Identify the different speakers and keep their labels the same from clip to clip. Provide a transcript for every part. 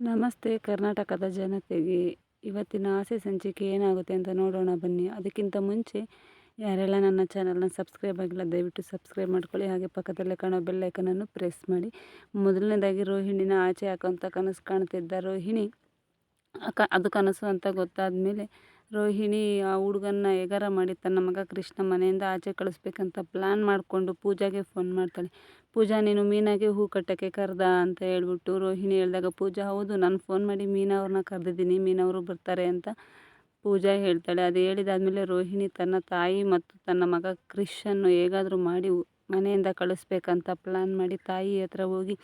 Speaker 1: ನಮಸ್ತೆ ಕರ್ನಾಟಕದ ಜನತೆಗೆ. ಇವತ್ತಿನ ಆಸೆ ಸಂಚಿಕೆ ಏನಾಗುತ್ತೆ ಅಂತ ನೋಡೋಣ ಬನ್ನಿ. ಅದಕ್ಕಿಂತ ಮುಂಚೆ ಯಾರೆಲ್ಲ ನನ್ನ ಚಾನಲ್ನ ಸಬ್ಸ್ಕ್ರೈಬ್ ಆಗಿಲ್ಲ, ದಯವಿಟ್ಟು ಸಬ್ಸ್ಕ್ರೈಬ್ ಮಾಡ್ಕೊಳ್ಳಿ. ಹಾಗೆ ಪಕ್ಕದಲ್ಲೇ ಕಾಣೋ ಬೆಲ್ಲೈಕನನ್ನು ಪ್ರೆಸ್ ಮಾಡಿ. ಮೊದಲನೇದಾಗಿ ರೋಹಿಣಿನ ಆಚೆ ಹಾಕೋಂಥ ಕನಸು ಕಾಣ್ತಿದ್ದ ರೋಹಿಣಿ ಕ ಅದು ಕನಸು ಅಂತ ಗೊತ್ತಾದ ಮೇಲೆ ರೋಹಿಣಿ ಆ ಹುಡುಗನ್ನ ಎಗಾರ ಮಾಡಿ ತನ್ನ ಮಗ ಕೃಷ್ಣ ಮನೆಯಿಂದ ಆಚೆ ಕಳಿಸ್ಬೇಕಂತ ಪ್ಲ್ಯಾನ್ ಮಾಡಿಕೊಂಡು ಪೂಜಾಗೆ ಫೋನ್ ಮಾಡ್ತಾಳೆ. ಪೂಜಾ, ನೀನು ಮೀನಾಗೆ ಹೂ ಕಟ್ಟೋಕ್ಕೆ ಕರೆದ ಅಂತ ಹೇಳ್ಬಿಟ್ಟು ರೋಹಿಣಿ ಹೇಳಿದಾಗ, ಪೂಜಾ, ಹೌದು, ನಾನು ಫೋನ್ ಮಾಡಿ ಮೀನಾ ಅವ್ರನ್ನ ಕರೆದಿದ್ದೀನಿ ಮೀನವರು ಬರ್ತಾರೆ ಅಂತ ಪೂಜಾ ಹೇಳ್ತಾಳೆ. ಅದು ಹೇಳಿದಾದ್ಮೇಲೆ ರೋಹಿಣಿ ತನ್ನ ತಾಯಿ ಮತ್ತು ತನ್ನ ಮಗ ಕ್ರಿಶನ್ನು ಹೇಗಾದರೂ ಮಾಡಿ ಮನೆಯಿಂದ ಕಳಿಸ್ಬೇಕಂತ ಪ್ಲ್ಯಾನ್ ಮಾಡಿ ತಾಯಿ ಹತ್ರ ಹೋಗಿ,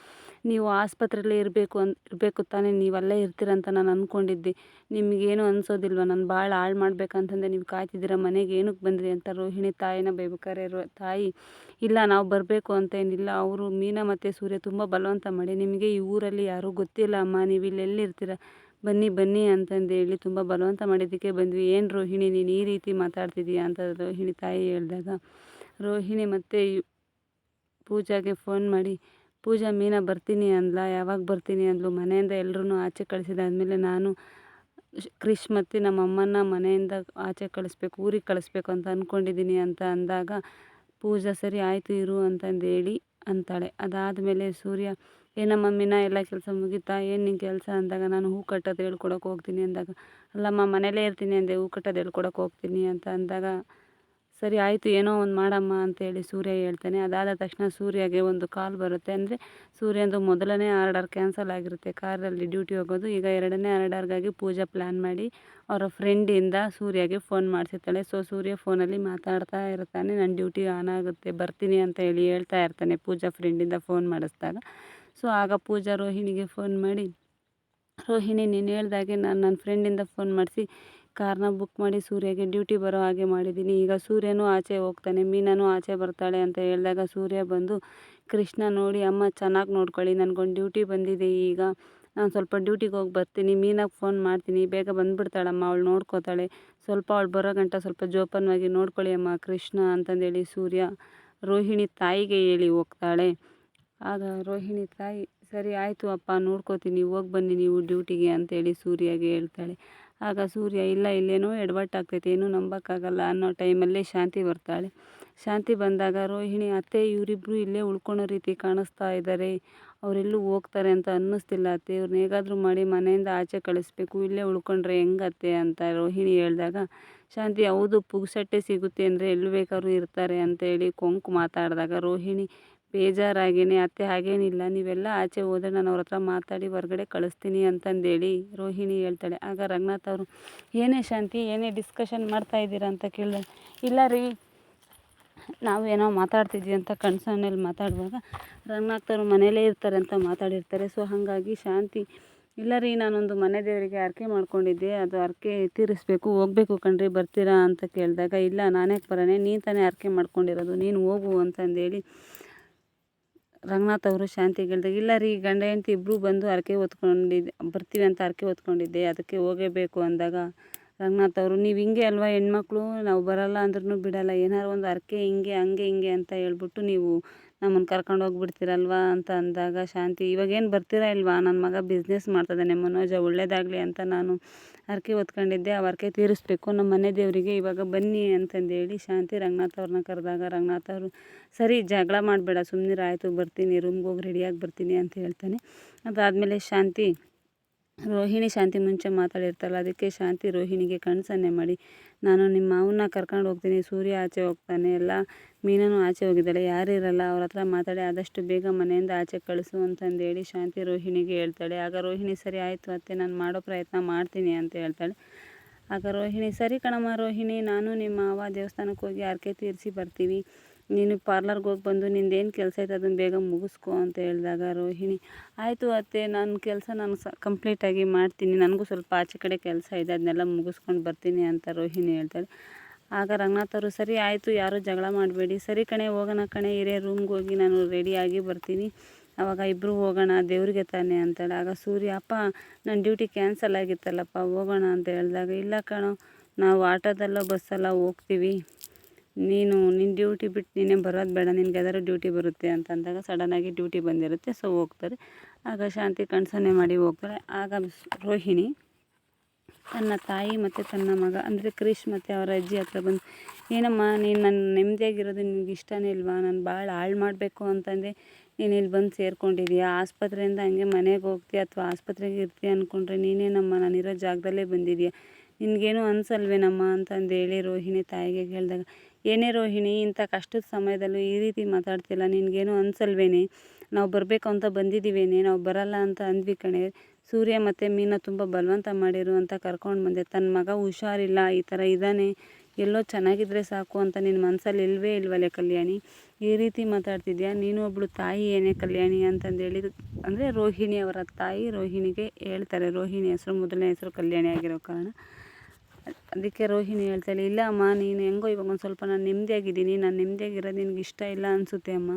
Speaker 1: ನೀವು ಆಸ್ಪತ್ರೆಯಲ್ಲೇ ಇರಬೇಕು ಅನ್, ಇರಬೇಕು ತಾನೇ, ನೀವಲ್ಲೇ ಇರ್ತೀರಂತ ನಾನು ಅಂದ್ಕೊಂಡಿದ್ದೆ ನಿಮಗೇನು ಅನಿಸೋದಿಲ್ವ? ನಾನು ಭಾಳ ಹಾಳು ಮಾಡ್ಬೇಕಂತಂದರೆ ನೀವು ಕಾಯ್ತಿದ್ದೀರ, ಮನೆಗೆ ಏನಕ್ಕೆ ಬಂದ್ರಿ? ಅಂತ ರೋಹಿಣಿ ತಾಯಿನ ಬೈಬೇಕಾರೆ ರೋ, ತಾಯಿ, ಇಲ್ಲ, ನಾವು ಬರಬೇಕು ಅಂತ ಏನಿಲ್ಲ ಅವರು ಮೀನಾ ಮತ್ತು ಸೂರ್ಯ ತುಂಬ ಬಲವಂತ ಮಾಡಿ, ನಿಮಗೆ ಈ ಊರಲ್ಲಿ ಯಾರೂ ಗೊತ್ತಿಲ್ಲ ಅಮ್ಮ, ನೀವು ಇಲ್ಲಿ ಎಲ್ಲಿರ್ತೀರ ಬನ್ನಿ ಬನ್ನಿ ಅಂತಂದು ಹೇಳಿ ತುಂಬ ಬಲವಂತ ಮಾಡಿದ್ದಕ್ಕೆ ಬಂದ್ವಿ. ಏನು ರೋಹಿಣಿ, ನೀನು ಈ ರೀತಿ ಮಾತಾಡ್ತಿದ್ದೀಯಾ ಅಂತ ರೋಹಿಣಿ ತಾಯಿ ಹೇಳಿದಾಗ, ರೋಹಿಣಿ ಮತ್ತು ಪೂಜಾಗೆ ಫೋನ್ ಮಾಡಿ, ಪೂಜಾ ಮೀನಾ ಬರ್ತೀನಿ ಅಂದ್ಲ? ಯಾವಾಗ ಬರ್ತೀನಿ ಅಂದ್ಲು? ಮನೆಯಿಂದ ಎಲ್ಲರೂ ಆಚೆ ಕಳಿಸಿದಾದ್ಮೇಲೆ ನಾನು ಕ್ರಿಶ್ ಮತ್ತು ನಮ್ಮ ಅಮ್ಮನ ಮನೆಯಿಂದ ಆಚೆ ಕಳಿಸ್ಬೇಕು, ಊರಿಗೆ ಕಳಿಸ್ಬೇಕು ಅಂತ ಅಂದ್ಕೊಂಡಿದ್ದೀನಿ ಅಂತ ಅಂದಾಗ, ಪೂಜಾ ಸರಿ ಆಯಿತು ಇರು ಅಂತಂದು ಹೇಳಿ ಅಂತಾಳೆ. ಅದಾದಮೇಲೆ ಸೂರ್ಯ, ಏನಮ್ಮ ಮೀನ, ಎಲ್ಲ ಕೆಲಸ ಮುಗೀತಾ? ಏನು ನಿನ್ನ ಕೆಲಸ? ಅಂದಾಗ, ನಾನು ಹೂ ಕಟ್ಟೋದು ಹೇಳ್ಕೊಡೋಕೆ ಹೋಗ್ತೀನಿ ಅಂದಾಗ, ಅಲ್ಲಮ್ಮ ಮನೇಲೇ ಇರ್ತೀನಿ ಅಂದೆ, ಹೂ ಕಟ್ಟೋದು ಹೇಳ್ಕೊಡೋಕೆ ಹೋಗ್ತೀನಿ ಅಂತ ಅಂದಾಗ ಸರಿ ಆಯಿತು, ಏನೋ ಒಂದು ಮಾಡಮ್ಮ ಅಂತೇಳಿ ಸೂರ್ಯ ಹೇಳ್ತಾನೆ. ಅದಾದ ತಕ್ಷಣ ಸೂರ್ಯಗೆ ಒಂದು ಕಾಲ್ ಬರುತ್ತೆ. ಅಂದರೆ ಸೂರ್ಯಂದು ಮೊದಲನೇ ಆರ್ಡರ್ ಕ್ಯಾನ್ಸಲ್ ಆಗಿರುತ್ತೆ. ಕಾರಲ್ಲಿ ಡ್ಯೂಟಿ ಹೋಗೋದು. ಈಗ ಎರಡನೇ ಆರ್ಡರ್ಗಾಗಿ ಪೂಜಾ ಪ್ಲ್ಯಾನ್ ಮಾಡಿ ಅವರ ಫ್ರೆಂಡಿಂದ ಸೂರ್ಯಗೆ ಫೋನ್ ಮಾಡಿಸಿರ್ತಾಳೆ. ಸೊ ಸೂರ್ಯ ಫೋನಲ್ಲಿ ಮಾತಾಡ್ತಾ ಇರ್ತಾನೆ. ನನ್ನ ಡ್ಯೂಟಿ ಆನ್ ಆಗುತ್ತೆ. ಬರ್ತೀನಿ ಅಂತ ಹೇಳಿ ಹೇಳ್ತಾ ಇರ್ತಾನೆ ಪೂಜಾ ಫ್ರೆಂಡಿಂದ ಫೋನ್ ಮಾಡಿಸಿದಾಗ. ಸೊ ಆಗ ಪೂಜಾ ರೋಹಿಣಿಗೆ ಫೋನ್ ಮಾಡಿ, ರೋಹಿಣಿ, ನೀನು ಹೇಳ್ದಾಗೆ ನಾನು ನನ್ನ ಫ್ರೆಂಡಿಂದ ಫೋನ್ ಮಾಡಿಸಿ ಕಾರ್ನ ಬುಕ್ ಮಾಡಿ ಸೂರ್ಯಗೆ ಡ್ಯೂಟಿ ಬರೋ ಹಾಗೆ ಮಾಡಿದ್ದೀನಿ. ಈಗ ಸೂರ್ಯನೂ ಆಚೆ ಹೋಗ್ತಾನೆ, ಮೀನನೂ ಆಚೆ ಬರ್ತಾಳೆ ಅಂತ ಹೇಳಿದಾಗ ಸೂರ್ಯ ಬಂದು, ಕೃಷ್ಣ ನೋಡಿ ಅಮ್ಮ ಚೆನ್ನಾಗಿ ನೋಡ್ಕೊಳ್ಳಿ, ನನಗೊಂದು ಡ್ಯೂಟಿ ಬಂದಿದೆ ಈಗ. ನಾನು ಸ್ವಲ್ಪ ಡ್ಯೂಟಿಗೆ ಹೋಗಿ ಬರ್ತೀನಿ, ಮೀನಾಗೆ ಫೋನ್ ಮಾಡ್ತೀನಿ, ಬೇಗ ಬಂದುಬಿಡ್ತಾಳಮ್ಮ, ಅವಳು ನೋಡ್ಕೋತಾಳೆ. ಸ್ವಲ್ಪ ಅವಳು ಬರೋ ಗಂಟ ಸ್ವಲ್ಪ ಜೋಪಾನವಾಗಿ ನೋಡ್ಕೊಳ್ಳಿ ಅಮ್ಮ, ಕೃಷ್ಣ ಅಂತಂದೇಳಿ ಸೂರ್ಯ ರೋಹಿಣಿ ತಾಯಿಗೆ ಹೇಳಿ ಹೋಗ್ತಾಳೆ. ಆಗ ರೋಹಿಣಿ ತಾಯಿ, ಸರಿ ಆಯಿತು ಅಪ್ಪ, ನೋಡ್ಕೋತೀನಿ, ಹೋಗಿ ಬನ್ನಿ ನೀವು ಡ್ಯೂಟಿಗೆ ಅಂತೇಳಿ ಸೂರ್ಯಗೆ ಹೇಳ್ತಾಳೆ. ಆಗ ಸೂರ್ಯ, ಇಲ್ಲ, ಇಲ್ಲೇನೋ ಎಡವಟ್ಟಾಗ್ತೈತೆ ಏನೂ ನಂಬೋಕ್ಕಾಗಲ್ಲ ಅನ್ನೋ ಟೈಮಲ್ಲೇ ಶಾಂತಿ ಬರ್ತಾಳೆ. ಶಾಂತಿ ಬಂದಾಗ ರೋಹಿಣಿ, ಅತ್ತೆ ಇವರಿಬ್ಬರು ಇಲ್ಲೇ ಉಳ್ಕೊಳ್ಳೋ ರೀತಿ ಕಾಣಿಸ್ತಾ ಇದ್ದಾರೆ ಅವರೆಲ್ಲೂ ಹೋಗ್ತಾರೆ ಅಂತ ಅನ್ನಿಸ್ತಿಲ್ಲ, ಅತ್ತೆ. ಇವ್ರನ್ನ ಹೇಗಾದರೂ ಮಾಡಿ ಮನೆಯಿಂದ ಆಚೆ ಕಳಿಸ್ಬೇಕು. ಇಲ್ಲೇ ಉಳ್ಕೊಂಡ್ರೆ ಹೆಂಗತ್ತೆ? ಅಂತ ರೋಹಿಣಿ ಹೇಳಿದಾಗ, ಶಾಂತಿ, ಹೌದು, ಪುಗ್ಸಟ್ಟೆ ಸಿಗುತ್ತೆ ಅಂದರೆ ಎಲ್ಲಿ ಬೇಕಾದ್ರೂ ಇರ್ತಾರೆ ಅಂತೇಳಿ ಕೊಂಕು ಮಾತಾಡಿದಾಗ ರೋಹಿಣಿ ಬೇಜಾರಾಗೇನೆ, ಅತ್ತೆ, ಹಾಗೇನಿಲ್ಲ, ನೀವೆಲ್ಲ ಆಚೆ ಹೋದರೆ ನಾನು ಅವ್ರ ಹತ್ರ ಮಾತಾಡಿ ಹೊರಗಡೆ ಕಳಿಸ್ತೀನಿ ಅಂತಂದೇಳಿ ರೋಹಿಣಿ ಹೇಳ್ತಾಳೆ. ಆಗ ರಂಗನಾಥ್ ಅವರು, ಏನೇ ಶಾಂತಿ, ಏನೇ ಡಿಸ್ಕಷನ್ ಮಾಡ್ತಾ ಇದ್ದೀರಾ ಅಂತ ಕೇಳಿದೆ, ಇಲ್ಲ ರೀ, ನಾವು ಏನೋ ಮಾತಾಡ್ತಿದ್ವಿ ಅಂತ ಕನ್ಸರ್ನಲ್ಲಿ ಮಾತಾಡುವಾಗ ರಂಗನಾಥ್ ಅವರು ಮನೇಲೇ ಇರ್ತಾರೆ ಅಂತ ಮಾತಾಡಿರ್ತಾರೆ. ಸೊ ಹಾಗಾಗಿ ಶಾಂತಿ, ಇಲ್ಲ ರೀ, ನಾನೊಂದು ಮನೆ ದೇವರಿಗೆ ಹರಕೆ ಮಾಡ್ಕೊಂಡಿದ್ದೆ, ಅದು ಹರಕೆ ತೀರಿಸ್ಬೇಕು, ಹೋಗ್ಬೇಕು ಕಣ್ರಿ, ಬರ್ತೀರಾ? ಅಂತ ಕೇಳಿದಾಗ, ಇಲ್ಲ, ನಾನೇ ಬರೋಣ ನೀನು ತಾನೇ ಹರಕೆ ಮಾಡ್ಕೊಂಡಿರೋದು, ನೀನು ಹೋಗು ಅಂತಂದೇಳಿ ರಂಗನಾಥ್ ಅವರು ಶಾಂತಿ ಕೇಳಿದಾಗ ಇಲ್ಲ ರೀ ಗಂಡ ಹೆಂಡ್ತಿ ಇಬ್ಬರು ಬಂದು ಹರಕೆ ಹೊತ್ಕೊಂಡಿದ್ದೆ, ಬರ್ತೀವಿ ಅಂತ ಹರಕೆ ಹೊತ್ಕೊಂಡಿದ್ದೆ, ಅದಕ್ಕೆ ಹೋಗೇಬೇಕು ಅಂದಾಗ ರಂಗನಾಥ್ ಅವರು, ನೀವು ಹಿಂಗೆ ಅಲ್ವಾ ಹೆಣ್ಮಕ್ಳು? ನಾವು ಬರೋಲ್ಲ ಅಂದ್ರೂ ಬಿಡೋಲ್ಲ, ಏನಾರು ಒಂದು ಹರಕೆ ಹಿಂಗೆ, ಹಂಗೆ ಹಿಂಗೆ ಅಂತ ಹೇಳ್ಬಿಟ್ಟು ನೀವು ನಮ್ಮನ್ನು ಕರ್ಕೊಂಡು ಹೋಗ್ಬಿಡ್ತೀರಲ್ವಾ ಅಂತ ಅಂದಾಗ, ಶಾಂತಿ, ಇವಾಗೇನು ಬರ್ತೀರಾ ಇಲ್ವಾ? ನನ್ನ ಮಗ ಬಿಸ್ನೆಸ್ ಮಾಡ್ತಿದ್ದಾನೆ ಮನೋಜ ಒಳ್ಳೇದಾಗಲಿ ಅಂತ ನಾನು ಹರಕೆ ಹೊತ್ಕೊಂಡಿದ್ದೆ, ಆ ಹರಕೆ ತೀರಿಸ್ಬೇಕು. ನಮ್ಮ ಮನೆ ದೇವರಿಗೆ ಇವಾಗ ಬನ್ನಿ ಅಂತಂದೇಳಿ ಶಾಂತಿ ರಂಗನಾಥ್ ಅವ್ರನ್ನ ಕರೆದಾಗ, ರಂಗನಾಥ್ ಅವರು, ಸರಿ, ಜಗಳ ಮಾಡಬೇಡ ಸುಮ್ಮನೆ ಆಯಿತು, ಬರ್ತೀನಿ ರೂಮ್ಗೆ ಹೋಗಿ ರೆಡಿಯಾಗಿ ಬರ್ತೀನಿ ಅಂತ ಹೇಳ್ತಾನೆ. ಅದಾದಮೇಲೆ ಶಾಂತಿ ರೋಹಿಣಿ ಶಾಂತಿ ಮುಂಚೆ ಮಾತಾಡಿರ್ತಾರಲ್ಲ ಅದಕ್ಕೆ ಶಾಂತಿ ರೋಹಿಣಿಗೆ ಕಣ್ಸನ್ನೆ ಮಾಡಿ, ನಾನು ನಿಮ್ಮ ಮಾವನ್ನ ಕರ್ಕೊಂಡು ಹೋಗ್ತೀನಿ, ಸೂರ್ಯ ಆಚೆ ಹೋಗ್ತಾನೆ, ಎಲ್ಲ ಮೀನೂ ಆಚೆ ಹೋಗಿದ್ದಾಳೆ, ಯಾರು ಇರಲ್ಲ, ಅವ್ರ ಹತ್ರ ಮಾತಾಡಿ ಆದಷ್ಟು ಬೇಗ ಮನೆಯಿಂದ ಆಚೆ ಕಳಿಸು ಅಂತಂದೇಳಿ ಶಾಂತಿ ರೋಹಿಣಿಗೆ ಹೇಳ್ತಾಳೆ. ಆಗ ರೋಹಿಣಿ, ಸರಿ ಆಯಿತು ಅತ್ತೆ, ನಾನು ಮಾಡೋ ಪ್ರಯತ್ನ ಮಾಡ್ತೀನಿ ಅಂತ ಹೇಳ್ತಾಳೆ. ಆಗ ರೋಹಿಣಿ, ಸರಿ ಕಣಮ್ಮ ರೋಹಿಣಿ, ನಾನು ನಿಮ್ಮ ಮಾವ ದೇವಸ್ಥಾನಕ್ಕೆ ಹೋಗಿ ಹರಕೆ ತೀರಿಸಿ ಬರ್ತೀವಿ ನೀನು ಪಾರ್ಲರ್ಗೆ ಹೋಗಿ ಬಂದು ನಿಂದೇನು ಕೆಲಸ ಐತೆ ಅದನ್ನು ಬೇಗ ಮುಗಿಸ್ಕೊ ಅಂತ ಹೇಳಿದಾಗ ರೋಹಿಣಿ, ಆಯಿತು ಅತ್ತೆ ನನ್ನ ಕೆಲಸ ನಾನು ಸ ಕಂಪ್ಲೀಟಾಗಿ ಮಾಡ್ತೀನಿ. ನನಗೂ ಸ್ವಲ್ಪ ಆಚೆ ಕಡೆ ಕೆಲಸ ಇದೆ, ಅದನ್ನೆಲ್ಲ ಮುಗಿಸ್ಕೊಂಡು ಬರ್ತೀನಿ ಅಂತ ರೋಹಿಣಿ ಹೇಳ್ತಾಳೆ. ಆಗ ರಂಗನಾಥ್ ಅವರು, ಸರಿ ಆಯಿತು, ಯಾರೂ ಜಗಳ ಮಾಡಬೇಡಿ. ಸರಿ ಕಣೆ, ಹೋಗೋಣ ಕಣೆ ಇರೇ ರೂಮ್ಗೆ ಹೋಗಿ ನಾನು ರೆಡಿಯಾಗಿ ಬರ್ತೀನಿ. ಆವಾಗ ಇಬ್ಬರು ಹೋಗೋಣ, ದೇವ್ರಿಗೆ ತಾನೆ ಅಂತೇಳಿ. ಆಗ ಸೂರ್ಯ, ಅಪ್ಪ ನನ್ನ ಡ್ಯೂಟಿ ಕ್ಯಾನ್ಸಲ್ ಆಗಿತ್ತಲ್ಲಪ್ಪ, ಹೋಗೋಣ ಅಂತ ಹೇಳಿದಾಗ, ಇಲ್ಲ ಕಣೋ, ನಾವು ಆಟೋದಲ್ಲೋ, ಬಸ್ಸಲ್ಲ ಹೋಗ್ತೀವಿ. ನೀನು ನಿನ್ನ ಡ್ಯೂಟಿ ಬಿಟ್ಟು ನೀನೇ ಬರೋದು ಬೇಡ, ನಿನಗೆ ಯಾವ್ದಾದ್ರು ಡ್ಯೂಟಿ ಬರುತ್ತೆ ಅಂತ ಅಂದಾಗ ಸಡನ್ನಾಗಿ ಡ್ಯೂಟಿ ಬಂದಿರುತ್ತೆ ಸೊ ಹೋಗ್ತಾರೆ. ಆಗ ಶಾಂತಿ ಕಣ್ಸನ್ನೇ ಮಾಡಿ ಹೋಗ್ತಾರೆ. ಆಗ ರೋಹಿಣಿ ತನ್ನ ತಾಯಿ ಮತ್ತು ತನ್ನ ಮಗ, ಅಂದರೆ ಕ್ರಿಶ್ ಮತ್ತು ಅವರ ಅಜ್ಜಿ ಹತ್ರ ಬಂದು, ಏನಮ್ಮ, ನೀನು ನನ್ನ ನೆಮ್ಮದಿಯಾಗಿರೋದು ನಿನಗೆ ಇಷ್ಟನೇ ಇಲ್ವಾ? ನಾನು ಭಾಳ ಹಾಳು ಮಾಡಬೇಕು ಅಂತಂದೆ. ನೀನು ಇಲ್ಲಿ ಬಂದು ಸೇರ್ಕೊಂಡಿದ್ದೀಯಾ ಆಸ್ಪತ್ರೆಯಿಂದ ಹಂಗೆ ಮನೆಗೆ ಹೋಗ್ತೀಯ ಅಥವಾ ಆಸ್ಪತ್ರೆಗೆ ಇರ್ತೀಯ ಅಂದ್ಕೊಂಡ್ರೆ ನೀನೇನಮ್ಮ? ನಾನಿರೋ ಜಾಗದಲ್ಲೇ ಬಂದಿದ್ದೀಯ ನಿನಗೇನು ಅನ್ಸಲ್ವೇನಮ್ಮ ಅಂತಂದೇಳಿ ರೋಹಿಣಿ ತಾಯಿಗೆ ಕೇಳಿದಾಗ ಏನೇ ರೋಹಿಣಿ, ಇಂಥ ಕಷ್ಟದ ಸಮಯದಲ್ಲೂ ಈ ರೀತಿ ಮಾತಾಡ್ತಿಲ್ಲ, ನಿನಗೇನು ಅನ್ಸಲ್ವೇನೆ? ನಾವು ಬರಬೇಕು ಅಂತ ಬಂದಿದ್ದೀವೇನೆ ನಾವು ಬರಲ್ಲ ಅಂತ ಅಂದ್ವಿ ಕಣೆ. ಸೂರ್ಯ ಮತ್ತು ಮೀನಾ ತುಂಬ ಬಲವಂತ ಮಾಡಿರು ಅಂತ ಕರ್ಕೊಂಡು ಬಂದೆ. ತನ್ನ ಮಗ ಹುಷಾರಿಲ್ಲ, ಈ ಥರ ಇದ್ದಾನೆ ಎಲ್ಲೋ ಚೆನ್ನಾಗಿದ್ದರೆ ಸಾಕು ಅಂತ ನಿನ್ನ ಮನಸ್ಸಲ್ಲಿ ಇಲ್ವೇ ಇಲ್ವಲ್ಲೇ ಕಲ್ಯಾಣಿ? ಈ ರೀತಿ ಮಾತಾಡ್ತಿದ್ಯಾ? ನೀನು ಒಬ್ಬಳು ತಾಯಿ ಏನೇ ಕಲ್ಯಾಣಿ ಅಂತಂದೇಳಿ ಅಂದರೆ ರೋಹಿಣಿ ಅವರ ತಾಯಿ ರೋಹಿಣಿಗೆ ಹೇಳ್ತಾರೆ. ರೋಹಿಣಿ ಹೆಸರು, ಮೊದಲನೇ ಹೆಸರು ಕಲ್ಯಾಣಿ ಆಗಿರೋ ಕಾರಣ. ಅದಕ್ಕೆ ರೋಹಿಣಿ ಹೇಳ್ತಾಳೆ, ಇಲ್ಲ ಅಮ್ಮ, ನೀನು ಹೆಂಗೋ ಇವಾಗ ಒಂದು ಸ್ವಲ್ಪ ನಾನು ನೆಮ್ಮದಿಯಾಗಿದ್ದೀನಿ ನಾನು ನೆಮ್ಮದಿಯಾಗಿರೋದು ನಿನಗೆ ಇಷ್ಟ ಇಲ್ಲ ಅನಿಸುತ್ತೆ ಅಮ್ಮ.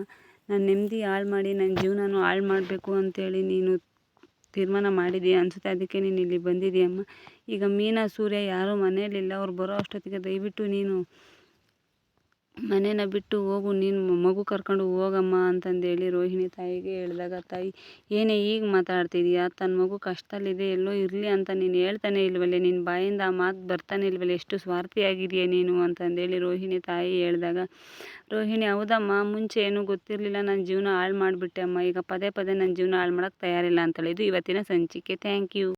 Speaker 1: ನಾನು ನೆಮ್ಮದಿ ಹಾಳು ಮಾಡಿ ನನ್ನ ಜೀವನನೂ ಹಾಳು ಮಾಡಬೇಕು ಅಂತೇಳಿ ನೀನು ತೀರ್ಮಾನ ಮಾಡಿದೀಯ ಅನಿಸುತ್ತೆ, ಅದಕ್ಕೆ ನೀನು ಇಲ್ಲಿ ಬಂದಿದ್ದೀಯಮ್ಮ ಈಗ ಮೀನಾ, ಸೂರ್ಯ ಯಾರೂ ಮನೆಯಲ್ಲಿಲ್ಲ, ಅವ್ರು ಬರೋ ಅಷ್ಟೊತ್ತಿಗೆ ದಯವಿಟ್ಟು ನೀನು ಮನೇನ ಬಿಟ್ಟು ಹೋಗು, ನೀನು ಮಗು ಕರ್ಕೊಂಡು ಹೋಗಮ್ಮ ಅಂತಂದೇಳಿ ರೋಹಿಣಿ ತಾಯಿಗೆ ಹೇಳಿದಾಗ, ತಾಯಿ, ಏನೇ ಈಗ ಮಾತಾಡ್ತಿದೀಯಾ? ತನ್ನ ಮಗು ಕಷ್ಟದಲ್ಲಿದೆ, ಎಲ್ಲೋ ಇರಲಿ ಅಂತ ನೀನು ಹೇಳ್ತಾನೆ ಇಲ್ವಲ್ಲೇ? ನಿನ್ನ ಬಾಯಿಂದ ಆ ಮಾತು ಬರ್ತಾನೆ ಇಲ್ವಲ್ಲ? ಎಷ್ಟು ಸ್ವಾರ್ಥಿಯಾಗಿದೆಯಾ ನೀನು? ಅಂತಂದೇಳಿ ರೋಹಿಣಿ ತಾಯಿ ಹೇಳಿದಾಗ, ರೋಹಿಣಿ, ಹೌದಮ್ಮ, ಮುಂಚೆ ಏನೂ ಗೊತ್ತಿರಲಿಲ್ಲ. ನನ್ನ ಜೀವನ ಹಾಳು ಮಾಡಿಬಿಟ್ಟೆ ಅಮ್ಮ. ಈಗ ಪದೇ ಪದೇ ನನ್ನ ಜೀವನ ಹಾಳು ಮಾಡೋಕ್ಕೆ ತಯಾರಿಲ್ಲ ಅಂತೇಳಿ. ಇದು ಇವತ್ತಿನ ಸಂಚಿಕೆ. Thank you